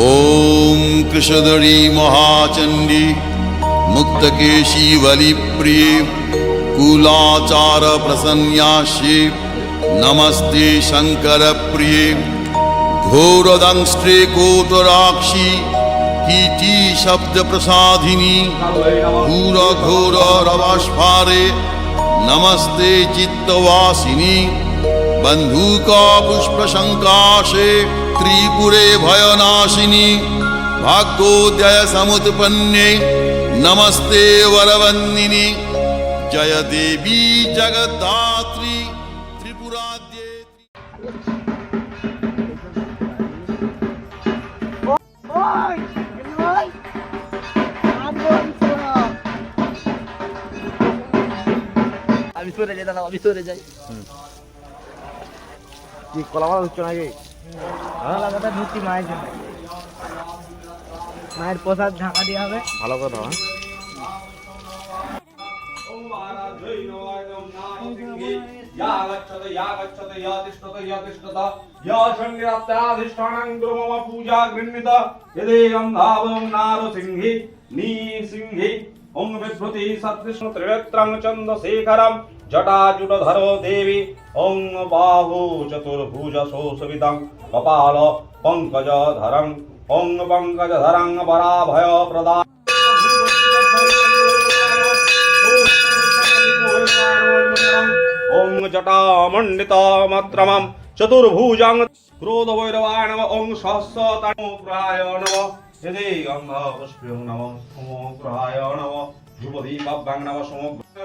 ॐ कृषधरी महाचण्डी मुक्तकेशी बलिप्रिये कुलाचारप्रसन्यास्ये नमस्ते शङ्करप्रिये घोरदंष्ट्रे कोटराक्षी कीटी शब्दप्रसाधिनी घोरघोररवस्फारे नमस्ते चित्तवासिनी बन्धुका पुष्पशङ्काशे त्रिपुरे भयनाशिनी भाग्योदय समुत्पन्ने नमस्ते वरवन्दिनी जय देवी जगद्धात्री त्रिपुराद्ये ওই ওই আর বলছো না আমি সরে যাই দাদা আমি সরে যাই কি কলামালা হচ্ছে নাকি কলাপাতা ধুতি মায়ের জন্য মায়ের প্রসাদ ঢাকা দেওয়া হবে ভালো কথা হ্যাঁ পূজা চন্দ্রশেখরম गृह्णीत यदेयं धावं नारसिंहि निसिंहि ॐ विभृति सदृष्ण त्रिनेत्रं चन्द्रशेखरं जटाजुटधरो देवी ॐ बाहु चतुर्भुजसो सवितं कपाल पङ्कजधरं ॐ पङ्कजधरं वराभयप्रदा ॐ जटामण्डितमत्रमं चतुर्भुजं क्रोधभैरवाय नम ॐ सहस्रतमोग्रहाय नम यदि गन्धपुष्प्यो नम समोग्रहाय नम ध्रुपदीपभ्यं नम समोग्रमङ्गलाय नम गन्धपुष्पं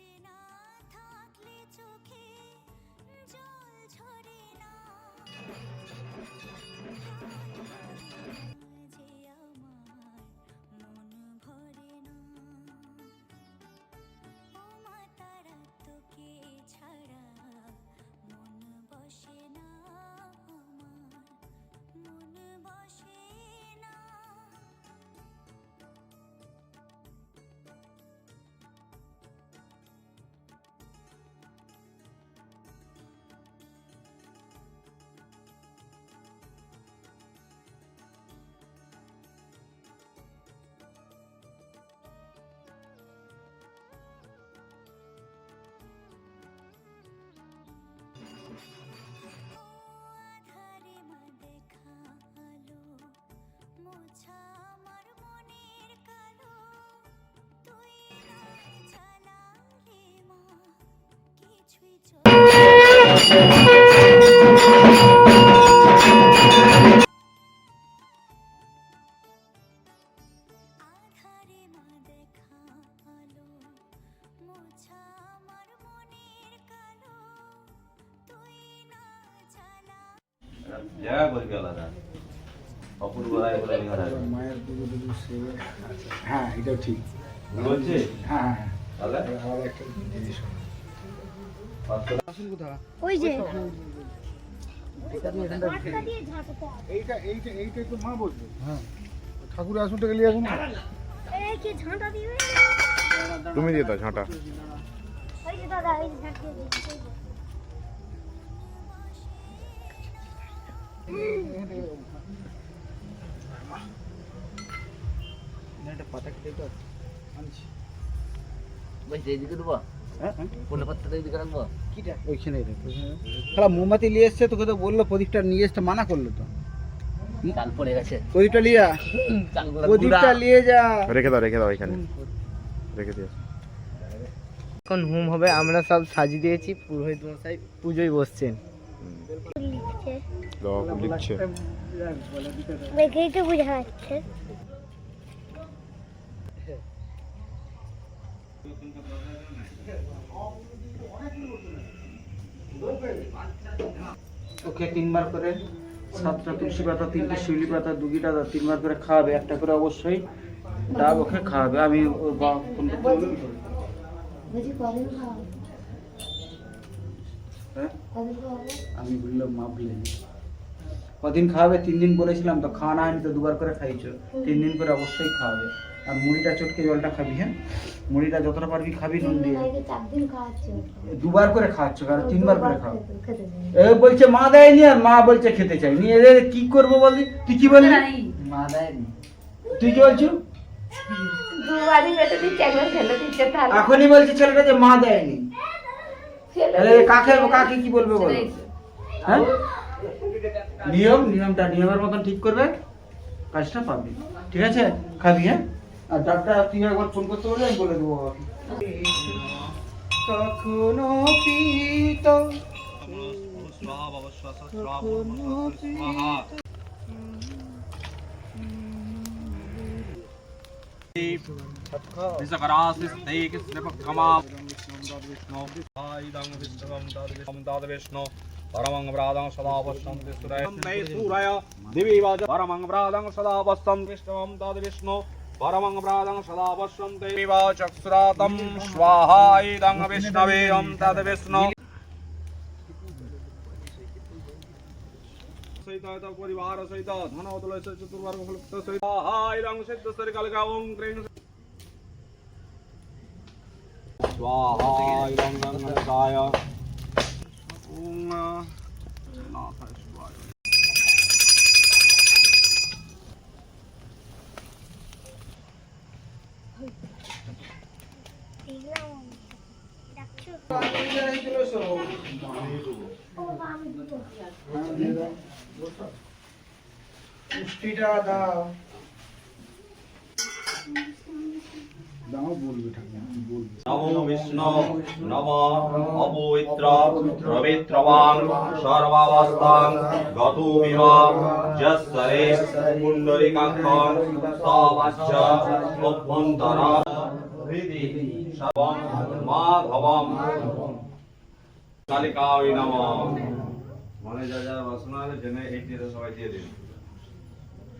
কাছে না থাকলে চোখে জল ঝরে না। জায়গা করে গেল না অপূর্ব রায় বলে ঘর আছে মায়ের পুজো সেরে হ্যাঁ এটাও ঠিক। বলছে হ্যাঁ হ্যাঁ। তাহলে? আলাদা একটা জিনিস ওই যে। এইটা এইটা এইটা একটু মা বলবে হ্যাঁ। ঠাকুর আসনটা গেলে এখন এই কি ঝাঁটা দিবে? তুমি দিয়ে দাও ঝাঁটা। দিয়ে পাতা কেটে তো। আনছি। বলছি এইদিকে দেবো? হ্যাঁ হ্যাঁ। ওইখানে মোমবাতি নিয়ে এসছে তোকে তো বলল প্রদীপটা নিয়ে এসতে মানা করল তো। পড়ে গেছে। প্রদীপটা প্রদীপটা নিয়ে যা। রেখে দাও রেখে দাও এখানে রেখে দিও। এখন হুম হবে আমরা সব সাজিয়ে দিয়েছি পুরোহিত মশাই পুজোয় বসছেন। লিখছে। লিখছে তো বোঝা যাচ্ছে ওকে তিনবার করে সাতটা তুলসী পাতা, তিনটে শিউলি পাতা তিনবার করে খাওয়াবে, একটা করে অবশ্যই ডাব ওকে খাওয়াবে। আমি। হ্যাঁ? আমি বললাম কদিন খাওয়াবে? তিন দিন বলেছিলাম তো, খাওয়া না হয়নি তো, দুবার করে খাইছো। তিন দিন করে অবশ্যই খাওয়াবে। আর মুড়িটা চটকে জলটা খাবি হ্যাঁ? মুড়িটা যতটা পারবি খাবি নুন দিয়ে। দুবার করে খাওয়াচ্ছ কারণ তিনবার করে খাও। এ বলছে মা দেয়নি আর মা বলছে খেতে চাই নিয়ে এদের কি করব বললি? তুই কি বললি? মা দেয়নি। তুই কি বলছো? এখনই বলছে ছেলেটা যে মা দেয়নি। কাকে কাকে কি বলবে বলো? হ্যাঁ? নিয়ম নিয়মটা নিয়মের মতন ঠিক করবে কাজটা পাবি। ঠিক আছে? খাবি হ্যাঁ? আর ডাক্তার তুই একবার ফোন করতে বলে আমি বলে দেবো বাবাকে। কখনো পিত परमं व्रादं सदा पश्यन्ति सूरय दिवि वाच परमं व्रादं सदा पश्यन्ति विष्णुं तद् विष्णु परमं व्रादं सदा पश्यन्ति विवाचक्षुरातं स्वाहा इदं विष्णवे ॐ तद् विष्णु सहित परिवार सहित धन तुलस चतुर्वर्ग फलुक्त सहित हाय रंग सिद्ध सर कलका ओम क्रेन स्वाहा रंग रंगाय ओम नाथ পুষ্টিটা দাও। নমো বিষ্ণু, নম অপবিত্র পবিত্রবাং সর্বাবস্থাং গতুমিব যස්සরে পুণ্ডরিকাক্ষং সবাচ্চ, অভ্যন্তর, হৃদি সবং মাধবম। কালিকায় নম। মনে যা যা বাসনা আছে জেনে এই সবাই দিয়ে দিন।